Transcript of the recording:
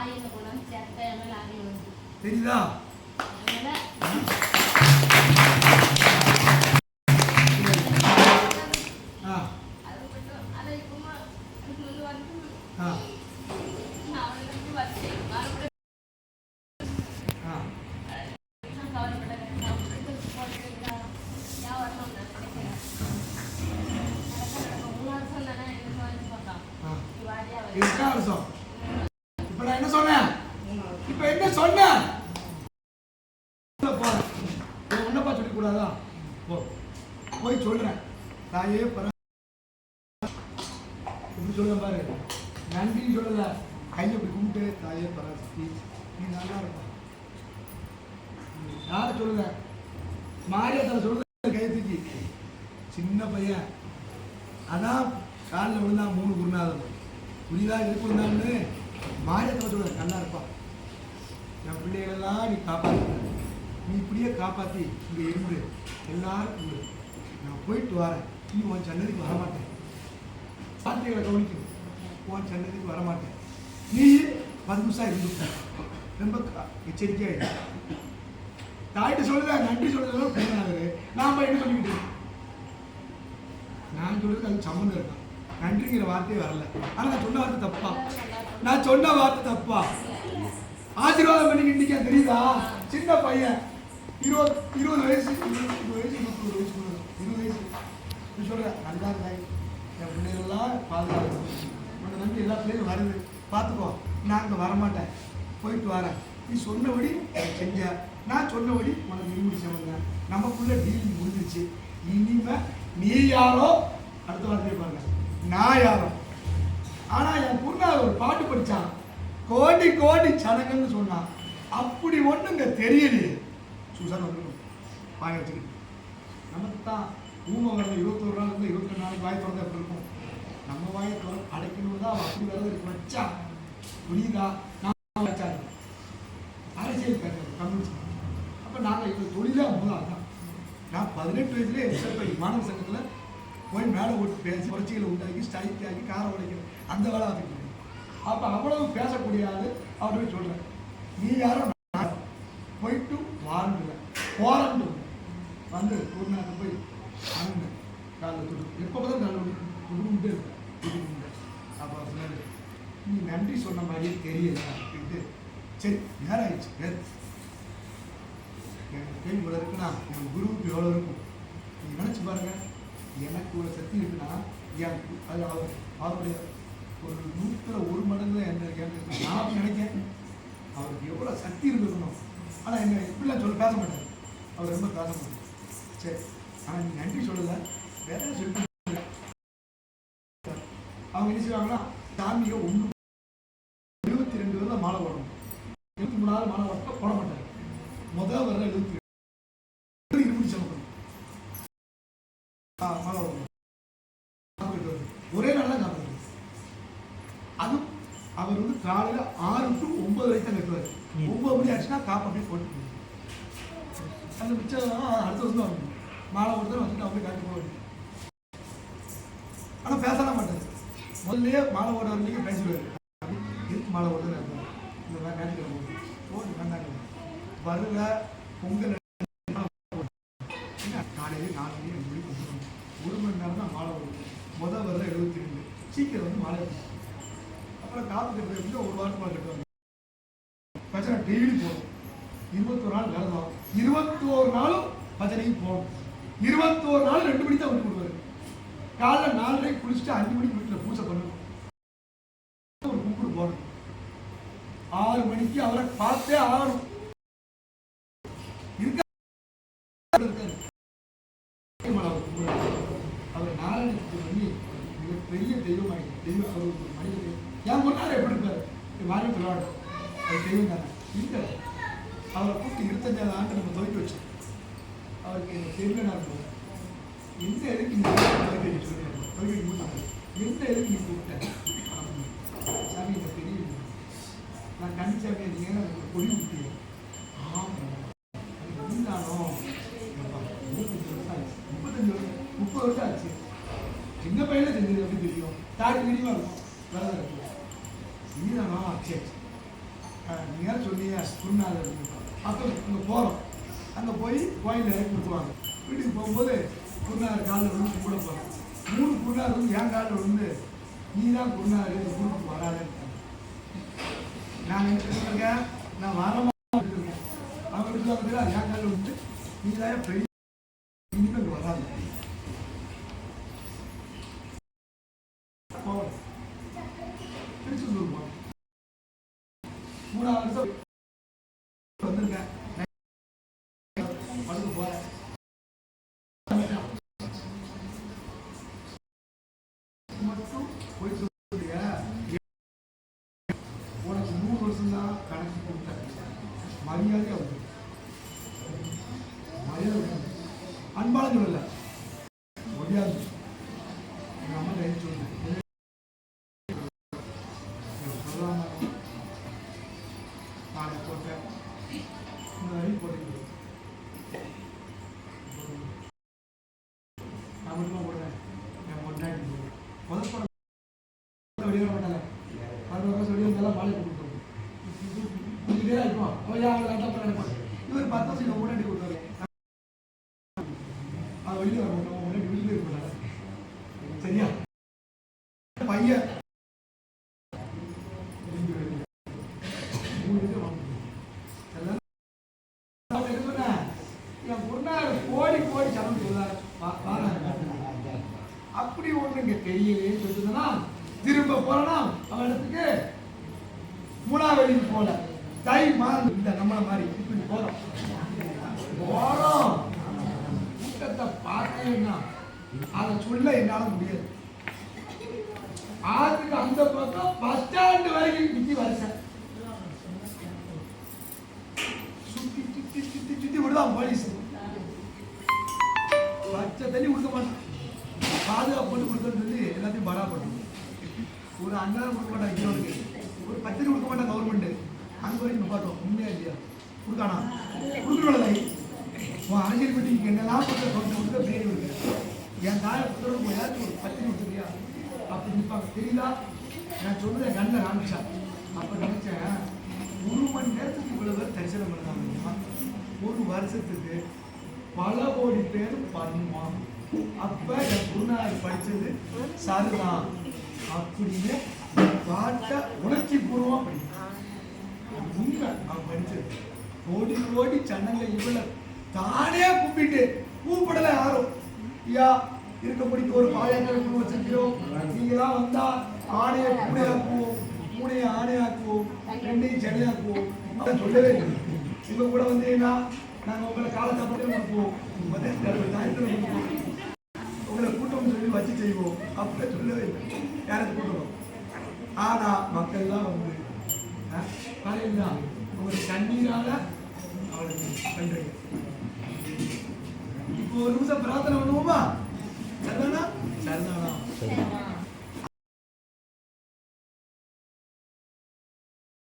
ஆயில கொண்டாந்து சேர்த்து என் மேல ஆயில் வந்து தெரியுதா இப்போ என்ன சொன்ன? உன்னப்பா சொல்லக்கூடாதா? போ. போய் சொல்றேன். தாயே பர இப்படி சொல்ல பாரு. நன்றின்னு சொல்லல. கையை இப்படி கும்பிட்டு தாயே பராசக்தி நீ நல்லா இருப்பா. யாரை சொல்லுங்க மாரியத்தில் சொல்லுத கையை தூக்கி. சின்ன பையன். அதான் காலில் விழுந்தான் மூணு குருநாதன். புரியுதா? எதுக்கு விழுந்தான்னு மாரியத்தில் சொல்லுங்க நல்லா இருப்பான் என் பிள்ளைகளெல்லாம் நீ காப்பாத்து. நீ இப்படியே காப்பாற்றி இங்கே இருந்து. எல்லாரும் நான் போயிட்டு வரேன். நீ உன் சன்னதிக்கு வரமாட்டேன். வார்த்தைகளை கவனிக்கணும் உன் சன்னதிக்கு வரமாட்டேன். நீ பத்து நிமிஷம் இருந்து ரொம்ப எச்சரிக்கையாக எச்சரிக்கையா இரு. தாயிட்ட சொல்லுதா நன்றி சொல்றதெல்லாம் பிள்ளைனாரு நாம என்ன சொல்லிக்கிட்டு நான் சொல்றது அது சம்மந்தம் இருக்கான் நன்றிங்கிற வார்த்தையே வரல. ஆனா நான் சொன்ன வார்த்தை தப்பா? நான் சொன்ன வார்த்தை தப்பா? ஆசீர்வாதம் பண்ணிக்கிட்டீங்க தெரியுதா? சின்ன பையன். இருபது இருபது வயசு இருபது வயசு முப்பது வயசு இருபது வயசு. நீ சொல்ற நல்லா இருந்தாய். என் பிள்ளைகள்லாம் பாதுகாப்பு. உன்னை நம்பி எல்லா பிள்ளைகளும் வருது. பார்த்துக்கோ நான் அங்கே வரமாட்டேன். போயிட்டு வரேன். நீ சொன்னபடி செஞ்ச. நான் சொன்னபடி உனக்கு இருமுடி சமைங்க நமக்குள்ள டீல் முடிஞ்சிச்சு இனிமே நீ யாரோ? அடுத்த வார்த்தையை பாருங்க. நான் யாரோ? ஆனால் என் பொண்ணு ஒரு பாட்டு படித்தான் கோடி கோடி சனங்கள்னு சொன்னான் அப்படி ஒண்ணுங்க தெரியலையே. சூசன் வந்து வாய வச்சுக்கிட்டு நமக்கு தான் ஊமை வரல இருபத்தொரு நாள் இருந்தால் இருபத்தி ரெண்டு நாளைக்கு வாய் திறந்தா எப்படி இருக்கும்? நம்ம வாயை திற அடைக்கணும் தான் அப்படி வரது இருக்கு. வச்சா புரியுதா? நான் வச்சாரு அரசியல் பேசுறது கம்யூனிஸ்ட். அப்போ நாங்கள் இப்போ தொழிலாக முதல் அதுதான் நான் பதினெட்டு வயசுலேயே எஸ்எஃப்ஐ மாணவ சங்கத்தில் போய் மேலே ஓட்டு பேசி புரட்சிகளை உண்டாக்கி ஸ்ட்ரைக் ஆகி காரை உடைக்கிறேன். அந்த வேலை ஆகிட்டு அப்போ அவ்வளவு பேசக்கூடிய ஆள் அவர்கிட்ட போய் சொல்கிறேன் நீ யாரும் போயிட்டு வாழ்ந்துல போராண்டு வந்து ஒரு நாள் போய் அண்ணு காலை துடு எப்போ தான் காலில் துடுமுட்டே இருக்கேன் அப்போ சொன்னாரு நீ நன்றி சொன்ன மாதிரியே தெரியல அப்படின்ட்டு. சரி நேரம் ஆயிடுச்சு. நேரம் எனக்கு பேய் இவ்வளோ இருக்குன்னா என் குருவுக்கு எவ்வளோ இருக்கும்? நீ நினச்சி பாருங்க. எனக்கு ஒரு சக்தி இருக்குன்னா என் அது அவர் அவருடைய ஒரு நூற்றில் ஒரு மடங்கு என்ன எனக்கு நான் அப்படி நினைக்கிறேன் அவருக்கு எவ்வளோ சக்தி இருந்திருக்கணும் ஆனால் என்ன இப்படிலாம் சொல்ல பேச மாட்டார். அவர் ரொம்ப பேச மாட்டார் சரி ஆனால் நீங்கள் நன்றி சொல்லலை. வேற சொல்லி அவங்க என்ன செய்வாங்கன்னா சாமியை ஒன்று எழுபத்தி ரெண்டு பேர்ல மாலை போடணும். எழுபத்தி மூணாவது மாலை போட மாட்டாங்க முதல் வர எழுபத்தி ரெண்டு இருபது சமக்கணும் மாலை போடணும் காப்பாத்திட்டு வருது. ஒரே நாள் தான் காப்பாற்று அது அவர் வந்து காலையில ஆறு டு ஒன்பது வரைக்கும் கட்டுவார். ஒன்பது மணி ஆச்சுன்னா காப்பு அப்படியே போட்டு. அந்த மிச்சம் அடுத்த வருஷம் தான் வரணும் மாலை கொடுத்தா வந்துட்டு அப்படியே காட்டி வேண்டியது. ஆனால் பேசலாம் மாட்டார். முதல்லயே மாலை ஓட வரைக்கும் பேசிடுவார். இருக்கு மாலை ஓடுறது மாதிரி ஞாயிற்றுக்கிழமை போகுது. போட்டு வேண்டாங்க வருக பொங்கல் என்ன காலையில நாலு மணி அஞ்சு மணி கும்பிடணும் ஒரு மணி நேரம் தான் மாலை ஓடுது முதல் வர எழுபத்தி ரெண்டு சீக்கிரம் வந்து மாலை எடுக்கணும். அப்புறம் காப்பு ஒரு வாரமாக கட்டுவாங்க பஜனை டெய்லி போகணும் இருபத்தோரு நாள் விரதம் இருபத்தோரு நாளும் பஜனைக்கு போகணும் இருபத்தோரு நாள் ரெண்டு மணி தான் வந்து கொடுப்பாரு காலைல நாலரைக்கு குளிச்சுட்டு அஞ்சு மணிக்கு வீட்டில் பூஜை பண்ணணும் ஒரு கும்பிடு போகணும் ஆறு மணிக்கு அவரை பார்த்தே ஆகணும் இருக்க இருக்காரு. அவர் கும்பிடுறாரு. அவர் நாராயணத்துக்கு பண்ணி மிகப்பெரிய தெய்வம் ஆகிட்டு தெய்வம் அவர் ஒரு மனிதர் என் முன்னாடி எப்படி இருப்பாரு வாரி விளையாடு அது தெய்வம் தானே இல்லை அவரை கூப்பிட்டு இருபத்தஞ்சாவது ஆண்டு நம்ம துவக்கி வச்சோம் அவருக்கு எனக்கு தெரியல நான் போகிறேன் எந்த எதுக்கு நீ துவக்கி சொல்லுங்க துவக்கி கூப்பிட்டாங்க எந்த எதுக்கு நீ கூப்பிட்டேன் சாமி எனக்கு தெரியும் நான் கண்டிச்சாமி நீங்கள் எனக்கு கொடி விட்டீங்க ஆமாம் அது இருந்தானோ எப்பா, முப்பத்தஞ்சு வருஷம் ஆச்சு முப்பத்தஞ்சு வருஷம் முப்பது வருஷம் ஆச்சு சின்ன பையனை செஞ்சது எப்படி தெரியும் தாடி தெரியுமா இருக்கும் வேலை இருக்கும் நீதானா சரி நீங்க சொன்னீங்க குருநாதர் அப்போ அங்கே போகிறோம் அங்கே போய் கோயிலில் இறக்கி விட்டுருவாங்க வீட்டுக்கு போகும்போது குருநாதர் காலில் விழுந்து கும்பிட போகிறேன் மூணு குருநாதர் வந்து என் காலில் விழுந்து நீ தான் குருநாதர் இந்த குருவுக்கு வராதுன்னு நான் என்ன சொல்லிருக்கேன் நான் வரமா இருக்கேன் அவங்களுக்கு வந்து என் காலில் விழுந்து நீ தான் பெரிய இனிமேல் இங்க வராது போகிறோம் திருச்செந்தூர் போகிறோம் மூணாவது வருஷம் வந்திருக்கேன் படுக்க போறேன் மட்டும் போயிட்டு உனக்கு மூணு வருஷம் தான் கணக்கு கொடுத்தேன். மரியாதை அவங்க மரியாதை போடுறேன் முதல் வருஷம் மாலை கொடுத்துருவோம் கொஞ்சம் அவன் இவர் பத்து வருஷம் முன்னாடி கொடுத்தாரு. முன்னாடி இருப்பாங்க சரியா? பையன் மூணு பேர் வாங்க எல்லாம் நான் என்ன சொன்னேன்? என் பொண்ணாரு கோடி கோடி சனம் சொல்லாரு. வா- வாங்க. அப்படி ஒன்று இங்கே தெரியலையே சொல்லுதுன்னா திரும்ப போறனா? அவன் இடத்துக்கு மூணாவதிக்கு போல. தை மாறு இந்த நம்மளை மாதிரி இப்படி போறோம். போறோம். கூட்டத்தை பார்த்தேன்னா அதை சொல்ல என்னால முடியாது. ஆற்றுக்கு அந்த பக்கம் பஸ் ஸ்டாண்டு வரைக்கும் நிற்கி வருஷம் சுத்தி சுத்தி சுத்தி சுத்தி விடுதான் போலீஸ். பச்சை தண்ணி கொடுக்க மாட்டேன். பாதுகாப்பு பண்ணி கொடுக்கணும்னு சொல்லி எல்லாத்தையும் படா பண்ணும் ஒரு அண்ணாரம் கொடுக்க மாட்டாங்க ஹீரோனுக்கு ஒரு பத்திரி கொடுக்க மாட்டாங்க கவர்மெண்ட்டு அங்கே வரைக்கும் பார்த்தோம் உண்மையா இல்லையா? கொடுக்கானா? கொடுக்கணும் உன் அரசியல் பற்றி என்னெல்லாம் கொடுத்த சொல்லிட்டு கொடுத்த பேர் இருக்கு என் தாயை புத்தகம் ஏதாச்சும் ஒரு பத்திரி கொடுத்துருக்கியா அப்படி நிற்பாங்க தெரியுதா நான் சொன்னதை கண்ணில் காமிச்சா. அப்போ நினச்சேன் ஒரு மணி நேரத்துக்கு இவ்வளவு பேர் தரிசனம் பண்ணாங்க ஒரு வருஷத்துக்கு பல கோடி பேர் பண்ணுவான் அப்ப என் குருநாதர் படிச்சது சரிதான் அப்படின்னு பாட்ட உணர்ச்சி பூர்வமாக படித்தான் உண்மை அவன் படிச்சது. ஓடி ஓடி சன்னல்ல இவ்வளவு தானே கூப்பிட்டு கூப்பிடல யாரும். ஐயா இருக்கப்படிக்கு ஒரு பாயங்கள் குழு வச்சிருக்கிறோம் நீங்களாம் வந்தா ஆணையை கூடையாக்குவோம் மூணையை ஆணையாக்குவோம் ரெண்டையும் சென்னையாக்குவோம். அதை சொல்லவே இல்லை. இவங்க கூட வந்தீங்கன்னா நாங்கள் உங்களை கால மட்டும் கொடுப்போம் ஞாயிற்றுக்கிழமை கொடுப்போம் உங்களை கூட்டம் சொல்லி வச்சு செய்வோம். அப்படி சொல்லவே இல்லை. யாருக்கு கூட்டணும் ஆனா மக்கள் தான் வந்து காலையில் தான் உங்களுடைய கண்ணீரால அவளுக்கு பண்றீங்க இப்போ ஒரு நிமிஷம் பிரார்த்தனை பண்ணுவோமா? சரிதானா சரிதானா